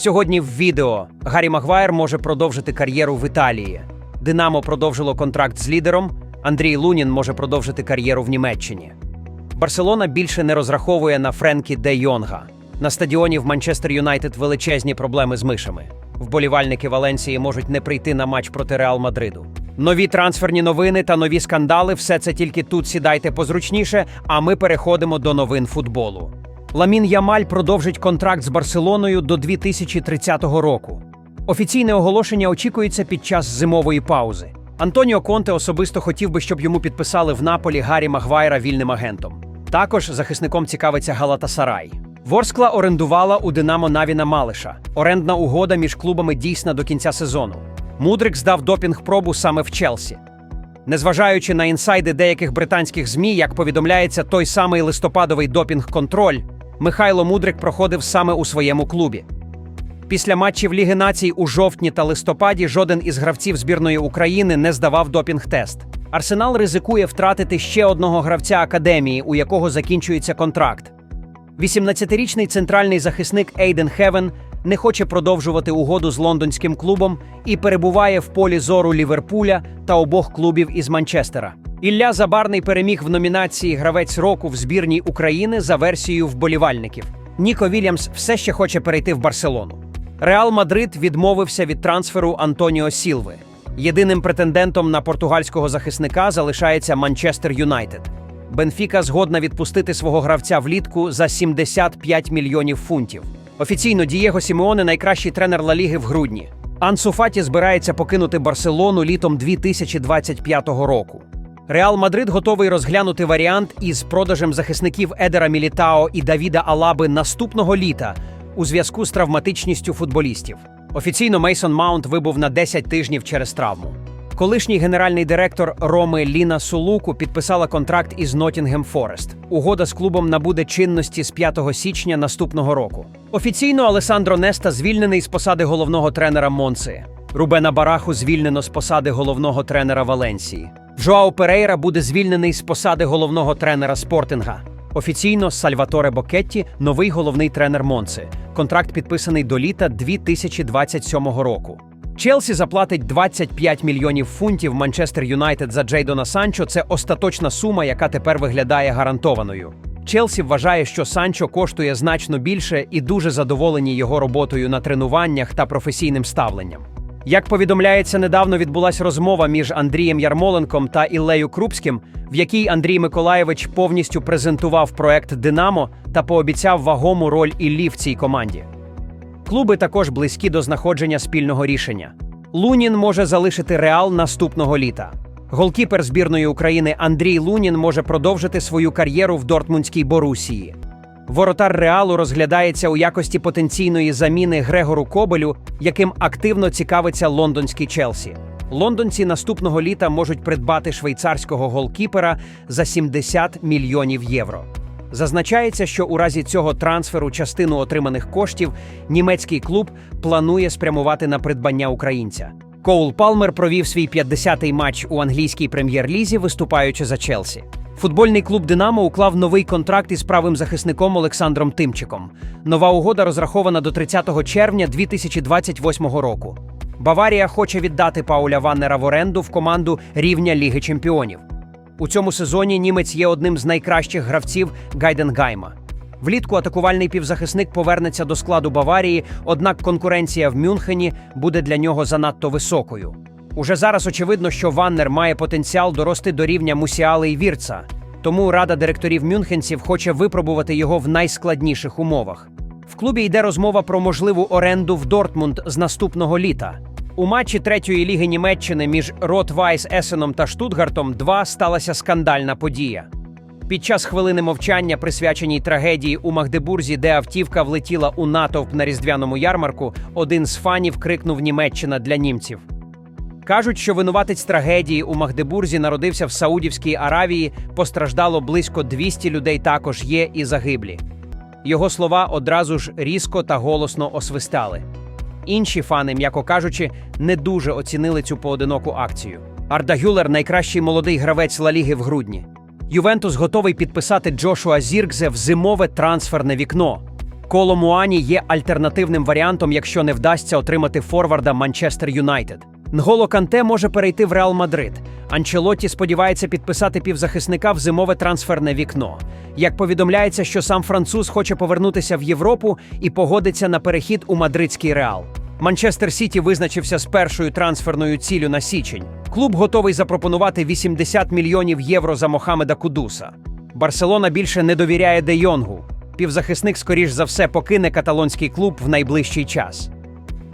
Сьогодні в відео Гаррі Магуайр може продовжити кар'єру в Італії. Динамо продовжило контракт з лідером. Андрій Лунін може продовжити кар'єру в Німеччині. Барселона більше не розраховує на Френкі де Йонга. На стадіоні в Манчестер Юнайтед величезні проблеми з мишами. Вболівальники Валенсії можуть не прийти на матч проти Реал Мадриду. Нові трансферні новини та нові скандали все це тільки тут сідайте позручніше, а ми переходимо до новин футболу. Ламін Ямаль продовжить контракт з Барселоною до 2030 року. Офіційне оголошення очікується під час зимової паузи. Антоніо Конте особисто хотів би, щоб йому підписали в Наполі Гаррі Магвайра вільним агентом. Також захисником цікавиться Галатасарай. Ворскла орендувала у Динамо Навіна Малиша. Орендна угода між клубами дійсна до кінця сезону. Мудрик здав допінг-пробу саме в Челсі. Незважаючи на інсайди деяких британських ЗМІ, як повідомляється, той самий листопадовий допінг-контроль, Михайло Мудрик проходив саме у своєму клубі. Після матчів Ліги націй у жовтні та листопаді жоден із гравців збірної України не здавав допінг-тест. Арсенал ризикує втратити ще одного гравця академії, у якого закінчується контракт. 18-річний центральний захисник Ейден Хевен не хоче продовжувати угоду з лондонським клубом і перебуває в полі зору Ліверпуля та обох клубів із Манчестера. Ілля Забарний переміг в номінації Гравець року в збірній України за версією вболівальників. Ніко Вільямс все ще хоче перейти в Барселону. Реал Мадрид відмовився від трансферу Антоніо Сілви. Єдиним претендентом на португальського захисника залишається Манчестер Юнайтед. Бенфіка згодна відпустити свого гравця влітку за 75 мільйонів фунтів. Офіційно Дієго Сімеоне найкращий тренер Ла Ліги в грудні. Ансу Фаті збирається покинути Барселону літом 2025 року. Реал Мадрид готовий розглянути варіант із продажем захисників Едера Мілітао і Давіда Алаби наступного літа у зв'язку з травматичністю футболістів. Офіційно Мейсон Маунт вибув на 10 тижнів через травму. Колишній генеральний директор Роми Ліна Сулуку підписала контракт із Ноттінгем Форест. Угода з клубом набуде чинності з 5 січня наступного року. Офіційно Алесандро Неста звільнений з посади головного тренера Монси. Рубена Бараху звільнено з посади головного тренера Валенсії. Жоао Перейра буде звільнений з посади головного тренера Спортинга. Офіційно Сальваторе Бокетті новий головний тренер Монси. Контракт підписаний до літа 2027 року. Челсі заплатить 25 мільйонів фунтів Манчестер Юнайтед за Джейдона Санчо. Це остаточна сума, яка тепер виглядає гарантованою. Челсі вважає, що Санчо коштує значно більше і дуже задоволені його роботою на тренуваннях та професійним ставленням. Як повідомляється, недавно відбулася розмова між Андрієм Ярмоленком та Іллею Крупським, в якій Андрій Миколаєвич повністю презентував проект Динамо та пообіцяв вагому роль Іллі в цій команді. Клуби також близькі до знаходження спільного рішення. Лунін може залишити Реал наступного літа. Голкіпер збірної України Андрій Лунін може продовжити свою кар'єру в Дортмундській Борусії. Воротар Реалу розглядається у якості потенційної заміни Грегору Кобелю, яким активно цікавиться лондонський Челсі. Лондонці наступного літа можуть придбати швейцарського голкіпера за 70 мільйонів євро. Зазначається, що у разі цього трансферу частину отриманих коштів німецький клуб планує спрямувати на придбання українця. Коул Палмер провів свій 50-й матч у англійській прем'єр-лізі, виступаючи за Челсі. Футбольний клуб Динамо уклав новий контракт із правим захисником Олександром Тимчиком. Нова угода розрахована до 30 червня 2028 року. Баварія хоче віддати Пауля Ваннера в оренду в команду рівня Ліги Чемпіонів. У цьому сезоні німець є одним з найкращих гравців Гайденгайма. Влітку атакувальний півзахисник повернеться до складу Баварії, однак конкуренція в Мюнхені буде для нього занадто високою. Уже зараз очевидно, що Ваннер має потенціал дорости до рівня Мусіали і Вірца, тому рада директорів мюнхенців хоче випробувати його в найскладніших умовах. В клубі йде розмова про можливу оренду в Дортмунд з наступного літа. У матчі третьої ліги Німеччини між Рот-Вайс Есеном та Штутгартом 2 сталася скандальна подія. Під час хвилини мовчання, присвяченій трагедії у Магдебурзі, де автівка влетіла у натовп на різдвяному ярмарку, один з фанів крикнув Німеччина для німців. Кажуть, що винуватець трагедії у Магдебурзі народився в Саудівській Аравії, постраждало близько 200 людей також є і загиблі. Його слова одразу ж різко та голосно освистали. Інші фани, м'яко кажучи, не дуже оцінили цю поодиноку акцію. Арда Гюлер найкращий молодий гравець Ла Ліги в грудні. Ювентус готовий підписати Джошуа Зіркзе в зимове трансферне вікно. Коломуані є альтернативним варіантом, якщо не вдасться отримати форварда Манчестер Юнайтед. Нголо Канте може перейти в Реал Мадрид. Анчелотті сподівається підписати півзахисника в зимове трансферне вікно. Як повідомляється, що сам француз хоче повернутися в Європу і погодиться на перехід у мадридський реал. Манчестер Сіті визначився з першою трансферною ціллю на січень. Клуб готовий запропонувати 80 мільйонів євро за Мохамеда Кудуса. Барселона більше не довіряє Де Йонгу. Півзахисник, скоріш за все, покине каталонський клуб в найближчий час.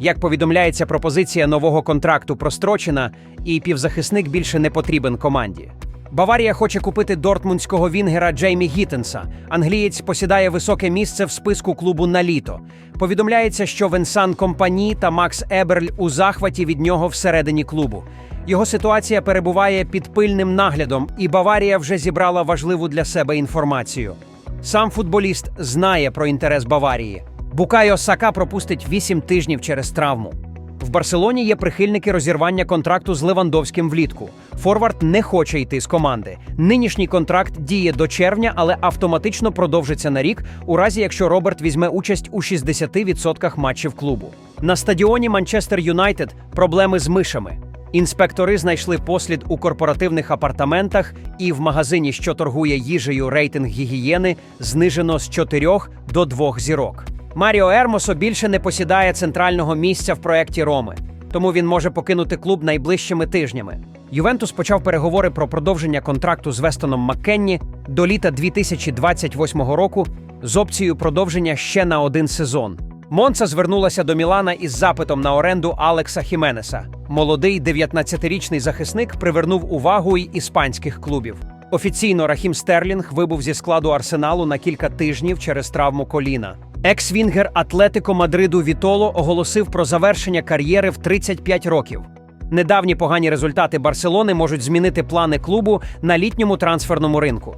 Як повідомляється, пропозиція нового контракту прострочена, і півзахисник більше не потрібен команді. Баварія хоче купити дортмундського вінгера Джеймі Гіттенса. Англієць посідає високе місце в списку клубу на літо. Повідомляється, що Венсан Компані та Макс Еберль у захваті від нього всередині клубу. Його ситуація перебуває під пильним наглядом, і Баварія вже зібрала важливу для себе інформацію. Сам футболіст знає про інтерес Баварії. Букайо Сака пропустить 8 тижнів через травму. В Барселоні є прихильники розірвання контракту з Левандовським влітку. Форвард не хоче йти з команди. Нинішній контракт діє до червня, але автоматично продовжиться на рік, у разі якщо Роберт візьме участь у 60% матчів клубу. На стадіоні Манчестер Юнайтед проблеми з мишами. Інспектори знайшли послід у корпоративних апартаментах і в магазині, що торгує їжею рейтинг гігієни, знижено з 4 до 2 зірок. Маріо Ермосо більше не посідає центрального місця в проєкті Роми, тому він може покинути клуб найближчими тижнями. Ювентус почав переговори про продовження контракту з Вестоном Маккенні до літа 2028 року з опцією продовження ще на один сезон. Монца звернулася до Мілана із запитом на оренду Алекса Хіменеса. Молодий 19-річний захисник привернув увагу й іспанських клубів. Офіційно Рахім Стерлінг вибув зі складу арсеналу на кілька тижнів через травму коліна. Екс-вінгер Атлетико Мадриду Вітоло оголосив про завершення кар'єри в 35 років. Недавні погані результати Барселони можуть змінити плани клубу на літньому трансферному ринку.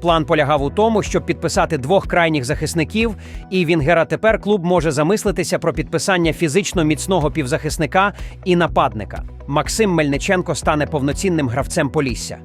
План полягав у тому, щоб підписати двох крайніх захисників, і Вінгера тепер клуб може замислитися про підписання фізично міцного півзахисника і нападника. Максим Мельниченко стане повноцінним гравцем Полісся.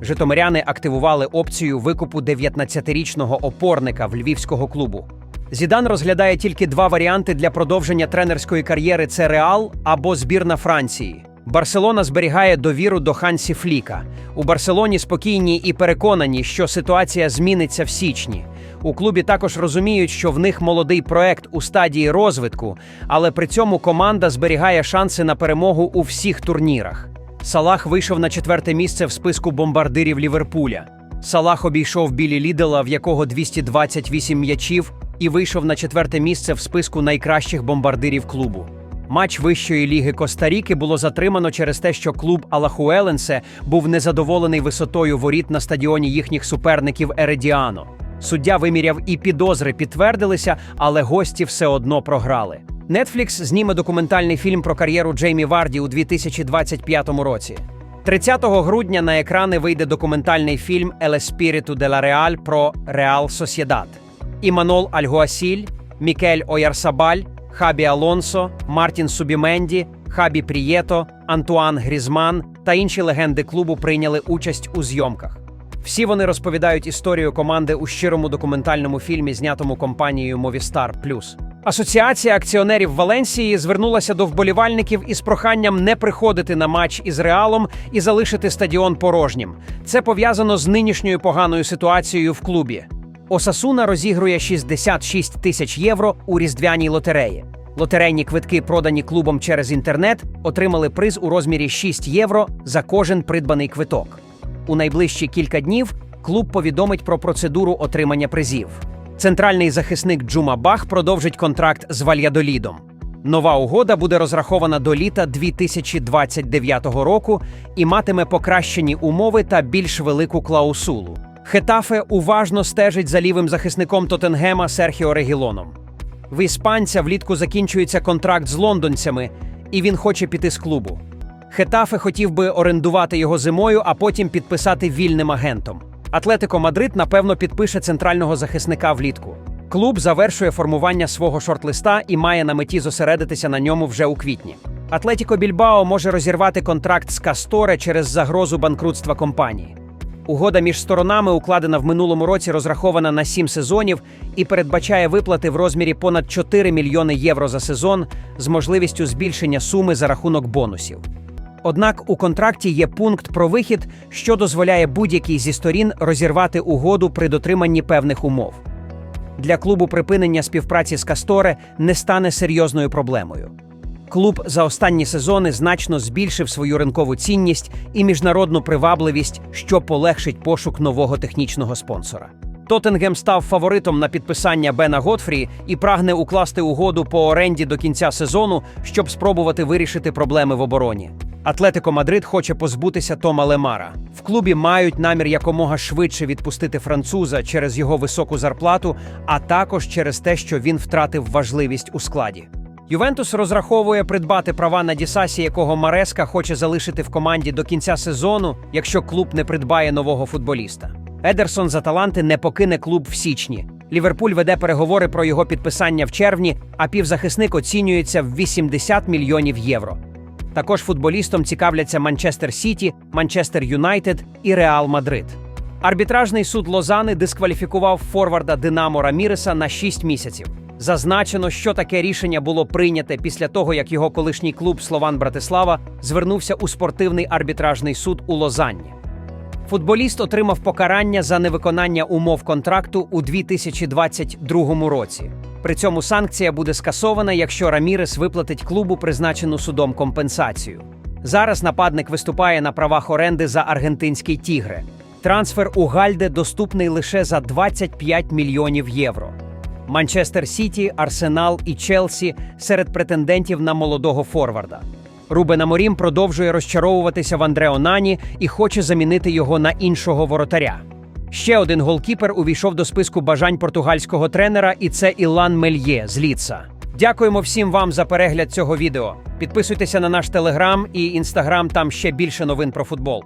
Житомиряни активували опцію викупу 19-річного опорника в львівського клубу. Зідан розглядає тільки два варіанти для продовження тренерської кар'єри: це Реал або збірна Франції. Барселона зберігає довіру до Хансі Фліка. У Барселоні спокійні і переконані, що ситуація зміниться в січні. У клубі також розуміють, що в них молодий проект у стадії розвитку, але при цьому команда зберігає шанси на перемогу у всіх турнірах. Салах вийшов на четверте місце в списку бомбардирів Ліверпуля. Салах обійшов білі Лідела, в якого 228 м'ячів, і вийшов на четверте місце в списку найкращих бомбардирів клубу. Матч вищої ліги Коста-Ріки було затримано через те, що клуб Алахуеленсе був незадоволений висотою воріт на стадіоні їхніх суперників Ередіано. Суддя виміряв і підозри підтвердилися, але гості все одно програли. Netflix зніме документальний фільм про кар'єру Джеймі Варді у 2025 році. 30 грудня на екрани вийде документальний фільм «El Espíritu de la Real» про Реал Сосєдат. Іманол Альгуасіль, Мікель Оярсабаль, Хабі Алонсо, Мартін Субіменді, Хабі Прієто, Антуан Грізман та інші легенди клубу прийняли участь у зйомках. Всі вони розповідають історію команди у щирому документальному фільмі, знятому компанією Movistar. Асоціація акціонерів Валенсії звернулася до вболівальників із проханням не приходити на матч із Реалом і залишити стадіон порожнім. Це пов'язано з нинішньою поганою ситуацією в клубі. Осасуна розігрує 66 тисяч євро у різдвяній лотереї. Лотерейні квитки, продані клубом через інтернет, отримали приз у розмірі 6 євро за кожен придбаний квиток. У найближчі кілька днів клуб повідомить про процедуру отримання призів. Центральний захисник Джума Бах продовжить контракт з Вальядолідом. Нова угода буде розрахована до літа 2029 року і матиме покращені умови та більш велику клаусулу. Хетафе уважно стежить за лівим захисником Тоттенгема Серхіо Регілоном. В іспанця влітку закінчується контракт з лондонцями, і він хоче піти з клубу. Хетафе хотів би орендувати його зимою, а потім підписати вільним агентом. Атлетико Мадрид напевно підпише центрального захисника влітку. Клуб завершує формування свого шорт-листа і має на меті зосередитися на ньому вже у квітні. Атлетіко Більбао може розірвати контракт з Касторе через загрозу банкрутства компанії. Угода між сторонами, укладена в минулому році, розрахована на 7 сезонів і передбачає виплати в розмірі понад 4 мільйони євро за сезон з можливістю збільшення суми за рахунок бонусів. Однак у контракті є пункт про вихід, що дозволяє будь-якій зі сторін розірвати угоду при дотриманні певних умов. Для клубу припинення співпраці з Касторе не стане серйозною проблемою. Клуб за останні сезони значно збільшив свою ринкову цінність і міжнародну привабливість, що полегшить пошук нового технічного спонсора. Тоттенгем став фаворитом на підписання Бена Готфрі і прагне укласти угоду по оренді до кінця сезону, щоб спробувати вирішити проблеми в обороні. Атлетико Мадрид хоче позбутися Тома Лемара. В клубі мають намір якомога швидше відпустити француза через його високу зарплату, а також через те, що він втратив важливість у складі. Ювентус розраховує придбати права на Дісасі, якого Мареска хоче залишити в команді до кінця сезону, якщо клуб не придбає нового футболіста. Едерсон з Аталанти не покине клуб в січні. Ліверпуль веде переговори про його підписання в червні, а півзахисник оцінюється в 80 мільйонів євро. Також футболістом цікавляться Манчестер Сіті, Манчестер Юнайтед і Реал Мадрид. Арбітражний суд Лозани дискваліфікував форварда Динамо Раміреса на 6 місяців. Зазначено, що таке рішення було прийняте після того, як його колишній клуб Слован Братислава звернувся у спортивний арбітражний суд у Лозанні. Футболіст отримав покарання за невиконання умов контракту у 2022 році. При цьому санкція буде скасована, якщо Рамірес виплатить клубу призначену судом компенсацію. Зараз нападник виступає на правах оренди за аргентинський тігре. Трансфер у Гальде доступний лише за 25 мільйонів євро. Манчестер Сіті, Арсенал і Челсі серед претендентів на молодого форварда. Рубен Аморім продовжує розчаровуватися в Андре Онані і хоче замінити його на іншого воротаря. Ще один голкіпер увійшов до списку бажань португальського тренера, і це Ілан Мельє з Ліца. Дякуємо всім вам за перегляд цього відео. Підписуйтеся на наш телеграм і інстаграм, там ще більше новин про футбол.